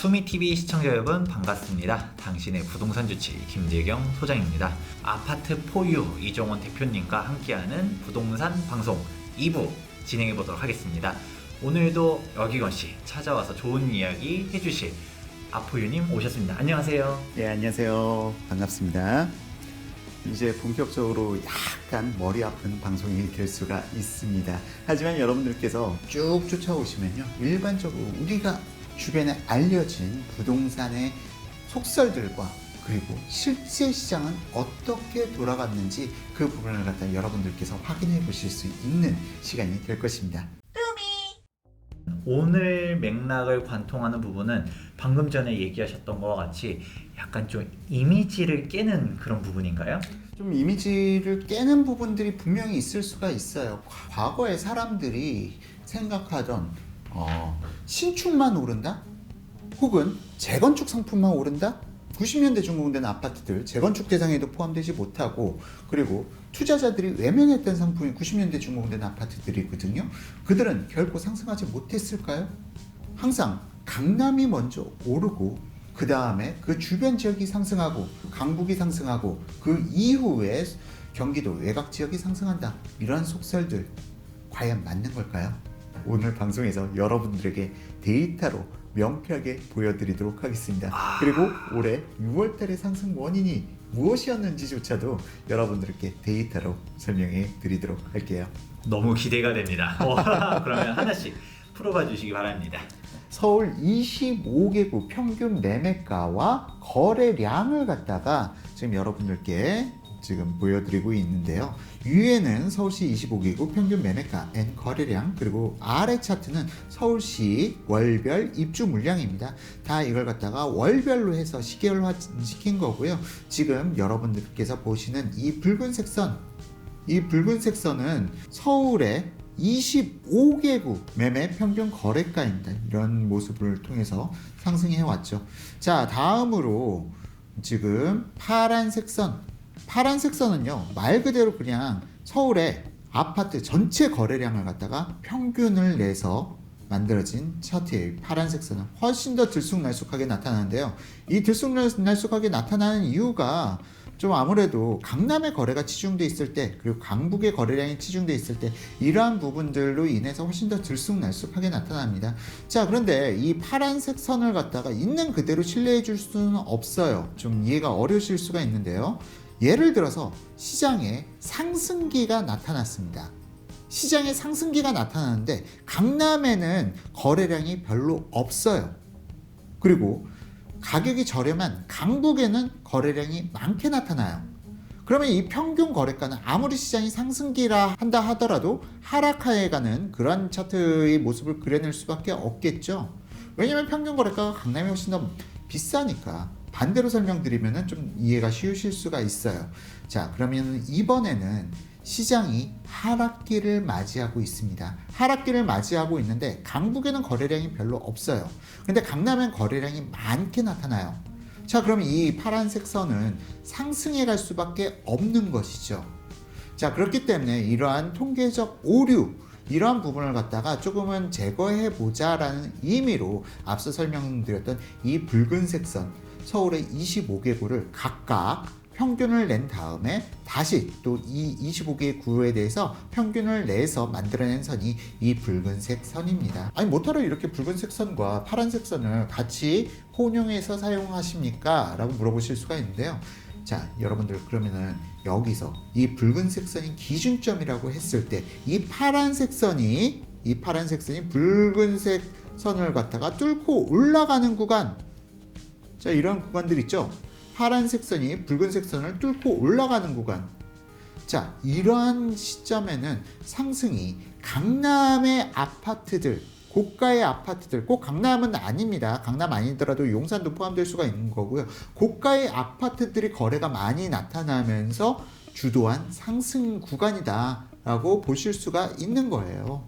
투미TV 시청자 여러분 반갑습니다. 당신의 부동산 주치 김재경 소장입니다. 아파트 포유 이종원 대표님과 함께하는 부동산 방송 2부 진행해 보도록 하겠습니다. 오늘도 여기건 씨 찾아와서 좋은 이야기 해주실 아포유님 오셨습니다. 안녕하세요. 네, 안녕하세요. 반갑습니다. 이제 본격적으로 약간 머리 아픈 방송이 될 수가 있습니다. 하지만 여러분들께서 쭉 쫓아오시면요. 일반적으로 우리가 주변에 알려진 부동산의 속설들과 그리고 실제 시장은 어떻게 돌아갔는지 그 부분을 갖다 여러분들께서 확인해 보실 수 있는 시간이 될 것입니다. 오늘 맥락을 관통하는 부분은 방금 전에 얘기하셨던 것과 같이 약간 좀 이미지를 깨는 그런 부분인가요? 좀 이미지를 깨는 부분들이 분명히 있을 수가 있어요. 과거에 사람들이 생각하던 어, 신축만 오른다? 혹은 재건축 상품만 오른다? 90년대 준공된 아파트들 재건축 대상에도 포함되지 못하고 그리고 투자자들이 외면했던 상품이 90년대 준공된 아파트들이거든요. 그들은 결코 상승하지 못했을까요? 항상 강남이 먼저 오르고 그 다음에 그 주변 지역이 상승하고 강북이 상승하고 그 이후에 경기도 외곽 지역이 상승한다. 이러한 속설들 과연 맞는 걸까요? 오늘 방송에서 여러분들에게 데이터로 명쾌하게 보여드리도록 하겠습니다. 그리고 올해 6월달의 상승 원인이 무엇이었는지조차도 여러분들께 데이터로 설명해 드리도록 할게요. 너무 기대가 됩니다. 와, 그러면 하나씩 풀어봐 주시기 바랍니다. 서울 25개구 평균 매매가와 거래량을 갖다가 지금 여러분들께 지금 보여드리고 있는데요. 위에는 서울시 25개구 평균 매매가 N 거래량 그리고 아래 차트는 서울시 월별 입주 물량입니다. 다 이걸 갖다가 월별로 해서 시계열화 시킨 거고요. 지금 여러분들께서 보시는 이 붉은색 선, 이 붉은색 선은 서울의 25개구 매매 평균 거래가입니다. 이런 모습을 통해서 상승해 왔죠. 자, 다음으로 지금 파란색 선. 파란색 선은요, 말 그대로 그냥 서울의 아파트 전체 거래량을 갖다가 평균을 내서 만들어진 차트예요. 파란색 선은 훨씬 더 들쑥날쑥하게 나타나는데요. 이 들쑥날쑥하게 나타나는 이유가 좀 아무래도 강남의 거래가 치중돼 있을 때 그리고 강북의 거래량이 치중돼 있을 때 이러한 부분들로 인해서 훨씬 더 들쑥날쑥하게 나타납니다. 자 그런데 이 파란색 선을 갖다가 있는 그대로 신뢰해 줄 수는 없어요. 좀 이해가 어려우실 수가 있는데요. 예를 들어서 시장에 상승기가 나타났습니다. 시장에 상승기가 나타나는데 강남에는 거래량이 별로 없어요. 그리고 가격이 저렴한 강북에는 거래량이 많게 나타나요. 그러면 이 평균 거래가는 아무리 시장이 상승기라 한다 하더라도 하락하에 가는 그런 차트의 모습을 그려낼 수밖에 없겠죠. 왜냐면 평균 거래가가 강남이 훨씬 더 비싸니까. 반대로 설명드리면 좀 이해가 쉬우실 수가 있어요. 자, 그러면 이번에는 시장이 하락기를 맞이하고 있습니다. 하락기를 맞이하고 있는데 강북에는 거래량이 별로 없어요. 근데 강남엔 거래량이 많게 나타나요. 자, 그럼 이 파란색 선은 상승해 갈 수밖에 없는 것이죠. 자, 그렇기 때문에 이러한 통계적 오류, 이러한 부분을 갖다가 조금은 제거해 보자라는 의미로 앞서 설명드렸던 이 붉은색 선, 서울의 25개구를 각각 평균을 낸 다음에 다시 또 이 25개의 구에 대해서 평균을 내서 만들어낸 선이 이 붉은색 선입니다. 아니 뭐하러 이렇게 붉은색 선과 파란색 선을 같이 혼용해서 사용하십니까? 라고 물어보실 수가 있는데요. 자, 여러분들 그러면은 여기서 이 붉은색 선이 기준점이라고 했을 때 이 파란색 선이 이 파란색 선이 붉은색 선을 갖다가 뚫고 올라가는 구간 자, 이런 구간들 있죠. 파란색 선이 붉은색 선을 뚫고 올라가는 구간. 자, 이러한 시점에는 상승이 강남의 아파트들, 고가의 아파트들, 꼭 강남은 아닙니다. 강남 아니더라도 용산도 포함될 수가 있는 거고요. 고가의 아파트들이 거래가 많이 나타나면서 주도한 상승 구간이다라고 보실 수가 있는 거예요.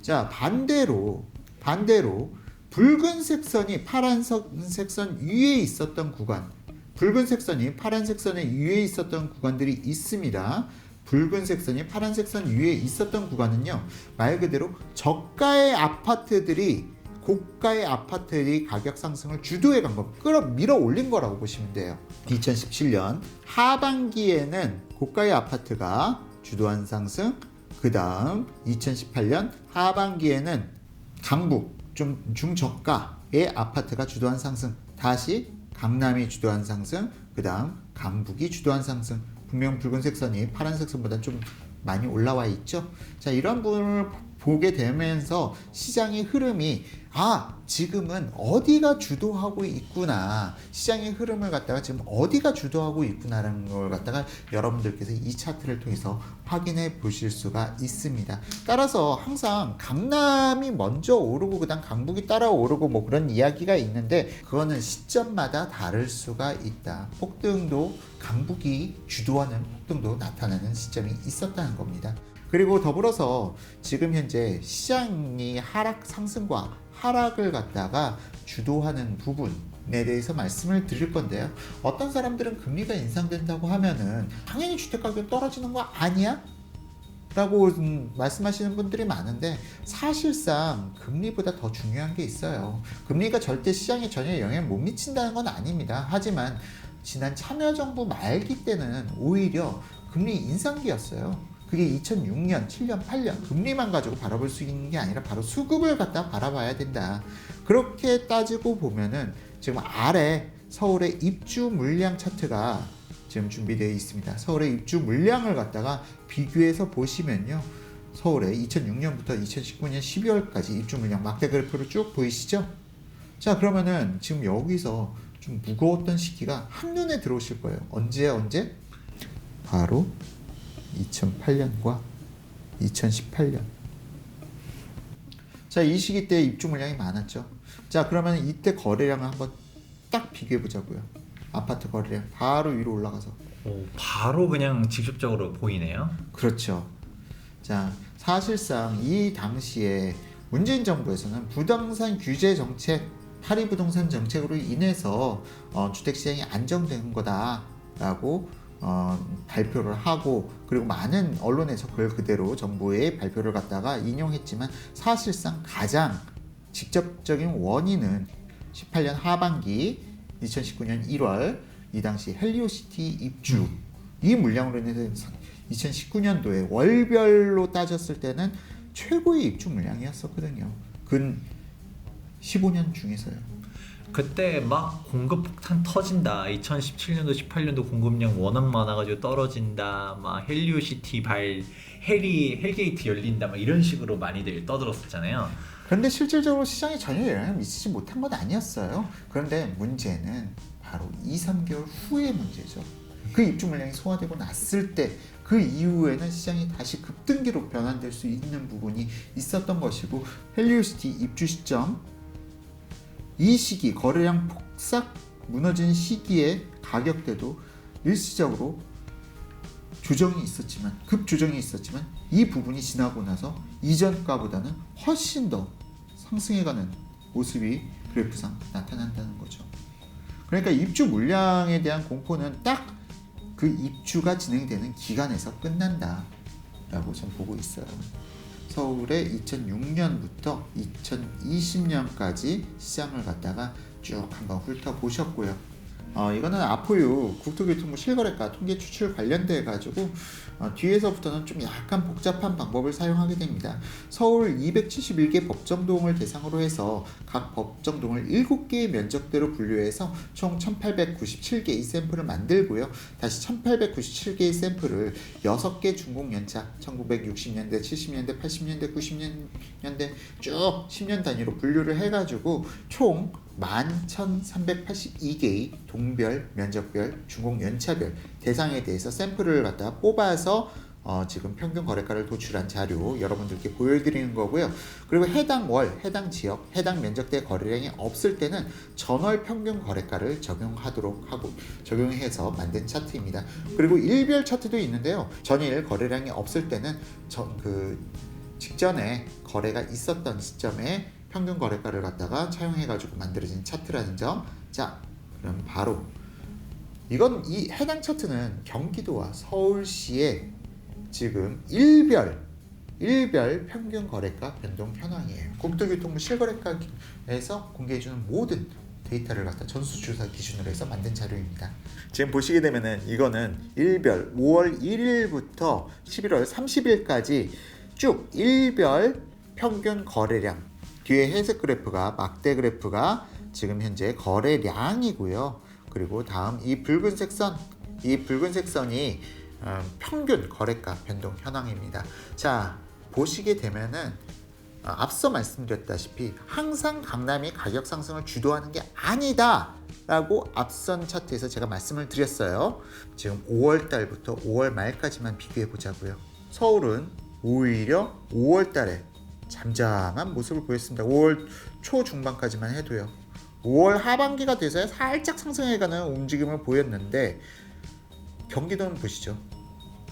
자, 반대로, 반대로, 붉은색 선이 파란색 선 위에 있었던 구간, 붉은색 선이 파란색 선의 위에 있었던 구간들이 있습니다. 붉은색 선이 파란색 선 위에 있었던 구간은요, 말 그대로 저가의 아파트들이 고가의 아파트의 가격 상승을 주도해 간 거, 끌어 밀어 올린 거라고 보시면 돼요. 2017년 하반기에는 고가의 아파트가 주도한 상승, 그 다음 2018년 하반기에는 강북 좀 중저가의 아파트가 주도한 상승, 다시 강남이 주도한 상승, 그 다음 강북이 주도한 상승. 분명 붉은색 선이 파란색 선보다 좀 많이 올라와 있죠. 자, 이런 부분을 보게 되면서 시장의 흐름이 아, 지금은 어디가 주도하고 있구나. 시장의 흐름을 갖다가 지금 어디가 주도하고 있구나라는 걸 갖다가 여러분들께서 이 차트를 통해서 확인해 보실 수가 있습니다. 따라서 항상 강남이 먼저 오르고 그다음 강북이 따라 오르고 뭐 그런 이야기가 있는데 그거는 시점마다 다를 수가 있다. 폭등도 강북이 주도하는 폭등도 나타나는 시점이 있었다는 겁니다. 그리고 더불어서 지금 현재 시장이 하락 상승과 하락을 갖다가 주도하는 부분 에 대해서 말씀을 드릴 건데요. 어떤 사람들은 금리가 인상된다고 하면은 당연히 주택 가격 떨어지는 거 아니야? 라고 음, 말씀하시는 분들이 많은데 사실상 금리보다 더 중요한 게 있어요. 금리가 절대 시장에 전혀 영향을 못 미친다는 건 아닙니다. 하지만 지난 참여정부 말기 때는 오히려 금리 인상기였어요. 그게 2006년, 7년, 8년 금리만 가지고 바라볼 수 있는 게 아니라 바로 수급을 갖다 바라봐야 된다. 그렇게 따지고 보면은 지금 아래 서울의 입주 물량 차트가 지금 준비되어 있습니다. 서울의 입주 물량을 갖다가 비교해서 보시면요. 서울의 2006년부터 2019년 12월까지 입주 물량 막대 그래프로 쭉 보이시죠? 자, 그러면은 지금 여기서 좀 무거웠던 시기가 한눈에 들어오실 거예요. 언제 언제? 바로 2008년과 2018년. 자, 이 시기 때 입주 물량이 많았죠. 자, 그러면 이때 거래량을 한번 딱 비교해 보자고요. 아파트 거래량 바로 위로 올라가서. 오, 바로 그냥 직접적으로 보이네요. 그렇죠. 자, 사실상 이 당시에 문재인 정부에서는 부동산 규제 정책, 파리 부동산 정책으로 인해서 어, 주택 시장이 안정된 거다라고 어, 발표를 하고 그리고 많은 언론에서 그걸 그대로 정부의 발표를 갖다가 인용했지만 사실상 가장 직접적인 원인은 18년 하반기 2019년 1월 이 당시 헬리오시티 입주 이 물량으로 인해서 2019년도에 월별로 따졌을 때는 최고의 입주 물량이었었거든요. 근 15년 중에서요. 그때 막 공급 폭탄 터진다. 2017년도 18년도 공급량 워낙 많아가지고 떨어진다. 막 헬리오시티 발 헬이 헬게이트 열린다. 막 이런 식으로 많이들 떠들었었잖아요. 그런데 실질적으로 시장에 전혀 영향을 미치지 못한 건 아니었어요. 그런데 문제는 바로 2, 3개월 후의 문제죠. 그 입주 물량이 소화되고 났을 때 그 이후에는 시장이 다시 급등기로 변환될 수 있는 부분이 있었던 것이고 헬리오시티 입주 시점 이 시기 거래량 폭삭 무너진 시기의 가격대도 일시적으로 조정이 있었지만 급 조정이 있었지만 이 부분이 지나고 나서 이전가보다는 훨씬 더 상승해가는 모습이 그래프상 나타난다는 거죠. 그러니까 입주 물량에 대한 공포는 딱 그 입주가 진행되는 기간에서 끝난다라고 전 보고 있어요. 서울의 2006년부터 2020년까지 시장을 갖다가 쭉 한번 훑어보셨고요. 어, 이거는 아포유 국토교통부 실거래가 통계 추출 관련돼 가지고 어, 뒤에서부터는 좀 약간 복잡한 방법을 사용하게 됩니다. 서울 271개 법정동을 대상으로 해서 각 법정동을 7개의 면적대로 분류해서 총 1897개의 샘플을 만들고요. 다시 1897개의 샘플을 6개 중공 연차 1960년대, 70년대, 80년대, 90년대 쭉 10년 단위로 분류를 해 가지고 총 11,382개의 동별, 면적별, 중공 연차별 대상에 대해서 샘플을 갖다 뽑아서 어, 지금 평균 거래가를 도출한 자료 여러분들께 보여드리는 거고요. 그리고 해당 월, 해당 지역, 해당 면적대 거래량이 없을 때는 전월 평균 거래가를 적용하도록 하고 적용해서 만든 차트입니다. 그리고 일별 차트도 있는데요. 전일 거래량이 없을 때는 전그 직전에 거래가 있었던 시점에 평균 거래가를 갖다가 차용해가지고 만들어진 차트라는 점. 자, 그럼 바로 이건 이 해당 차트는 경기도와 서울시의 지금 일별 일별 평균 거래가 변동 현황이에요. 국토교통부 실거래가에서 공개해주는 모든 데이터를 갖다 전수조사 기준으로 해서 만든 자료입니다. 지금 보시게 되면은 이거는 일별 5월 1일부터 11월 30일까지 쭉 일별 평균 거래량 뒤에 회색 그래프가 막대 그래프가 지금 현재 거래량이고요. 그리고 다음 이 붉은색 선, 이 붉은색 선이 어, 평균 거래가 변동 현황입니다. 자 보시게 되면은 어, 앞서 말씀드렸다시피 항상 강남이 가격 상승을 주도하는 게 아니다 라고 앞선 차트에서 제가 말씀을 드렸어요. 지금 5월 달부터 5월 말까지만 비교해 보자고요. 서울은 오히려 5월 달에 잠잠한 모습을 보였습니다. 5월 초 중반까지만 해도요. 5월 하반기가 돼서야 살짝 상승해가는 움직임을 보였는데 경기도는 보시죠.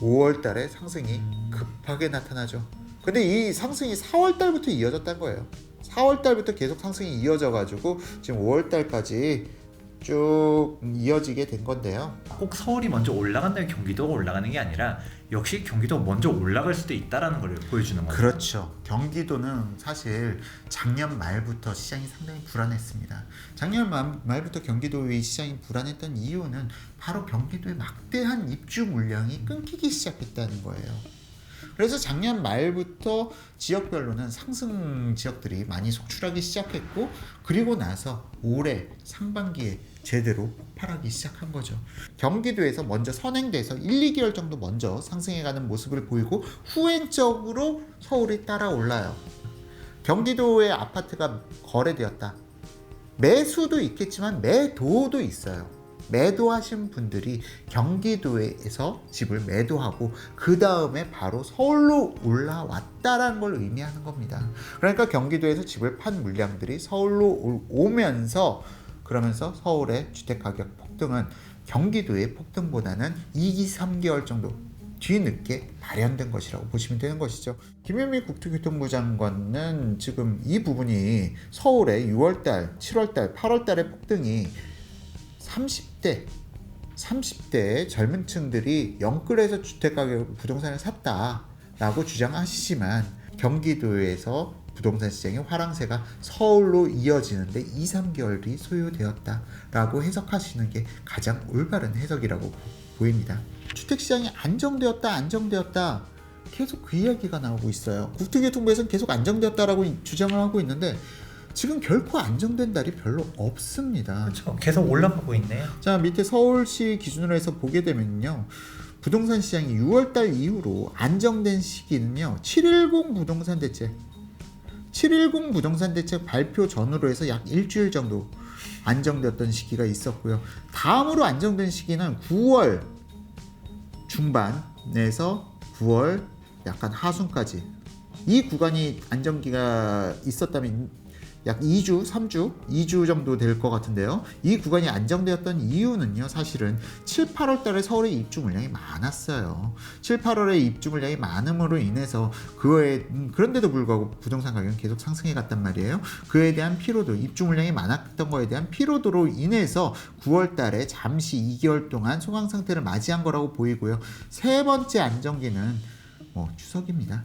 5월 달에 상승이 급하게 나타나죠. 근데 이 상승이 4월 달부터 이어졌다는 거예요. 4월 달부터 계속 상승이 이어져 가지고 지금 5월 달까지 쭉 이어지게 된 건데요. 꼭 서울이 먼저 올라간다면 경기도가 올라가는 게 아니라 역시 경기도가 먼저 올라갈 수도 있다라는 걸 보여주는 거죠. 그렇죠. 경기도는 사실 작년 말부터 시장이 상당히 불안했습니다. 작년 말, 말부터 경기도의 시장이 불안했던 이유는 바로 경기도의 막대한 입주 물량이 끊기기 시작했다는 거예요. 그래서 작년 말부터 지역별로는 상승 지역들이 많이 속출하기 시작했고 그리고 나서 올해 상반기에 제대로 폭발하기 시작한 거죠. 경기도에서 먼저 선행돼서 1, 2개월 정도 먼저 상승해가는 모습을 보이고 후행적으로 서울이 따라 올라요. 경기도의 아파트가 거래되었다. 매수도 있겠지만 매도도 있어요. 매도하신 분들이 경기도에서 집을 매도하고 그 다음에 바로 서울로 올라왔다라는 걸 의미하는 겁니다. 그러니까 경기도에서 집을 판 물량들이 서울로 올- 오면서 그러면서 서울의 주택 가격 폭등은 경기도의 폭등보다는 2, 3개월 정도 뒤늦게 발현된 것이라고 보시면 되는 것이죠. 김현미 국토교통부 장관은 지금 이 부분이 서울의 6월달, 7월달, 8월달의 폭등이 30대 30대 젊은 층들이 영끌에서 주택 가격 부동산을 샀다라고 주장하시지만 경기도에서 부동산 시장의 화랑세가 서울로 이어지는데 2, 3개월이 소요되었다라고 해석하시는 게 가장 올바른 해석이라고 보입니다. 주택 시장이 안정되었다, 안정되었다. 계속 그 이야기가 나오고 있어요. 국토교통부에서는 계속 안정되었다라고 주장을 하고 있는데 지금 결코 안정된 달이 별로 없습니다. 그렇죠. 계속 올라가고 있네요. 자 밑에 서울시 기준으로 해서 보게 되면요 부동산 시장이 6월달 이후로 안정된 시기는요 710 부동산 대책 710 부동산 대책 발표 전후로 해서 약 일주일 정도 안정되었던 시기가 있었고요 다음으로 안정된 시기는 9월 중반에서 9월 약간 하순까지 이 구간이 안정기가 있었다면 약 2주, 3주, 2주 정도 될 것 같은데요. 이 구간이 안정되었던 이유는요, 사실은 7, 8월 달에 서울의 입주 물량이 많았어요. 7, 8월에 입주 물량이 많음으로 인해서 그에 음, 그런데도 불구하고 부동산 가격은 계속 상승해 갔단 말이에요. 그에 대한 피로도, 입주 물량이 많았던 거에 대한 피로도로 인해서 9월 달에 잠시 2개월 동안 소강 상태를 맞이한 거라고 보이고요. 세 번째 안정기는 뭐 추석입니다.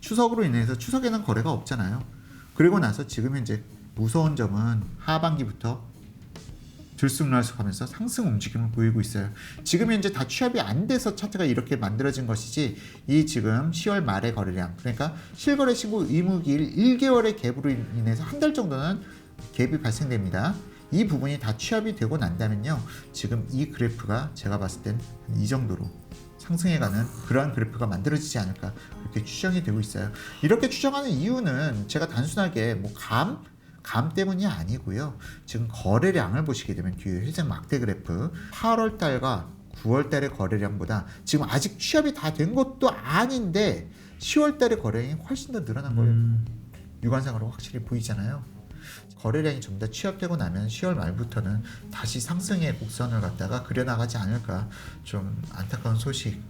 추석으로 인해서 추석에는 거래가 없잖아요. 그리고 나서 지금 현재 무서운 점은 하반기부터 들쑥날쑥하면서 상승 움직임을 보이고 있어요. 지금 현재 다 취합이 안 돼서 차트가 이렇게 만들어진 것이지 이 지금 10월 말의 거래량 그러니까 실거래 신고 의무기일 1개월의 갭으로 인해서 한 달 정도는 갭이 발생됩니다. 이 부분이 다 취합이 되고 난다면요. 지금 이 그래프가 제가 봤을 땐 이 정도로 상승해가는 그러한 그래프가 만들어지지 않을까 그렇게 추정이 되고 있어요. 이렇게 추정하는 이유는 제가 단순하게 뭐 감, 감 때문이 아니고요. 지금 거래량을 보시게 되면 뒤에 회색 막대 그래프 8월 달과 9월 달의 거래량보다 지금 아직 취합이 다 된 것도 아닌데 10월 달의 거래량이 훨씬 더 늘어난 거예요. 음, 육안상으로 확실히 보이잖아요. 거래량이 좀 더 취합되고 나면 10월 말부터는 다시 상승의 곡선을 갖다가 그려나가지 않을까 좀 안타까운 소식이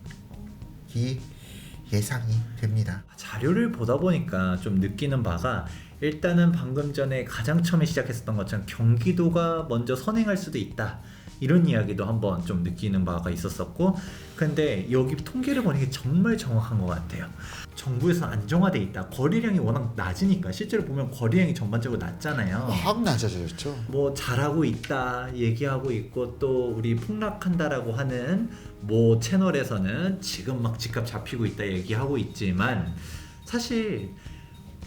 예상이 됩니다. 자료를 보다 보니까 좀 느끼는 바가 일단은 방금 전에 가장 처음에 시작했었던 것처럼 경기도가 먼저 선행할 수도 있다. 이런 이야기도 한번 좀 느끼는 바가 있었었고 근데 여기 통계를 보는 게 정말 정확한 것 같아요. 정부에서 안정화돼 있다. 거래량이 워낙 낮으니까 실제로 보면 거래량이 전반적으로 낮잖아요. 확 낮아졌죠. 뭐 잘하고 있다 얘기하고 있고 또 우리 폭락한다라고 하는 뭐 채널에서는 지금 막 집값 잡히고 있다 얘기하고 있지만 사실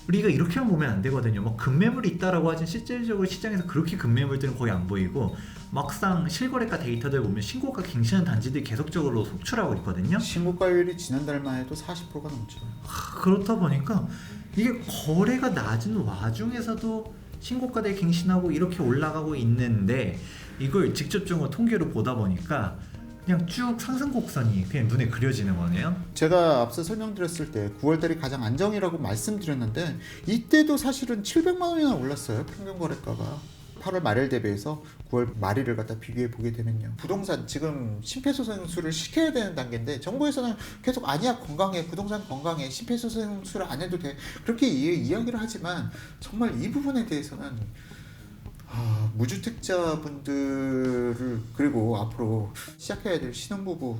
우리가 이렇게만 보면 안 되거든요. 뭐 급매물이 있다라고 하진 실질적으로 시장에서 그렇게 급매물들은 거의 안 보이고 막상 실거래가 데이터들 보면 신고가 갱신한 단지들이 계속적으로 속출하고 있거든요. 신고가율이 지난달만 해도 40%가 넘죠. 하, 그렇다 보니까 이게 거래가 낮은 와중에서도 신고가들 갱신하고 이렇게 올라가고 있는데 이걸 직접적으로 통계로 보다 보니까 그냥 쭉 상승 곡선이 그냥 눈에 그려지는 거네요. 제가 앞서 설명드렸을 때 9월달이 가장 안정이라고 말씀드렸는데 이때도 사실은 700만 원이나 올랐어요 평균 거래가가. 8월 말일 대비해서 9월 말일을 갖다 비교해 보게 되면요. 부동산 지금 심폐소생술을 시켜야 되는 단계인데 정부에서는 계속 아니야 건강해 부동산 건강해 심폐소생술 안 해도 돼. 그렇게 이, 이야기를 하지만 정말 이 부분에 대해서는 아, 무주택자분들을 그리고 앞으로 시작해야 될 신혼부부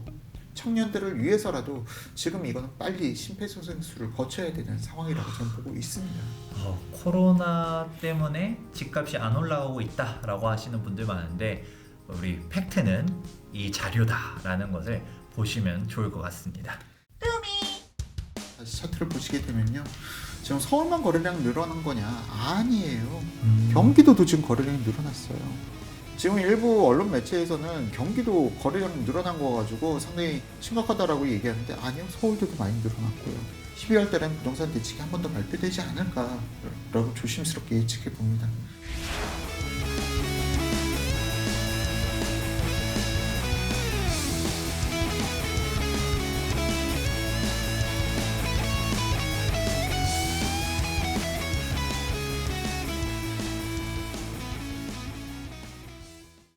청년들을 위해서라도 지금 이거는 빨리 심폐소생술을 거쳐야 되는 상황이라고 저는 보고 있습니다. 어, 코로나 때문에 집값이 안 올라오고 있다라고 하시는 분들 많은데 우리 팩트는 이 자료다라는 것을 보시면 좋을 것 같습니다. 다시 차트를 보시게 되면요. 지금 서울만 거래량 늘어난 거냐? 아니에요. 음. 경기도도 지금 거래량이 늘어났어요. 지금 일부 언론 매체에서는 경기도 거래량 늘어난 거 가지고 상당히 심각하다라고 얘기하는데 아니요 서울도도 많이 늘어났고요. 12월 달엔 부동산 대책이 한 번 더 발표되지 않을까 여러분 조심스럽게 예측해 봅니다.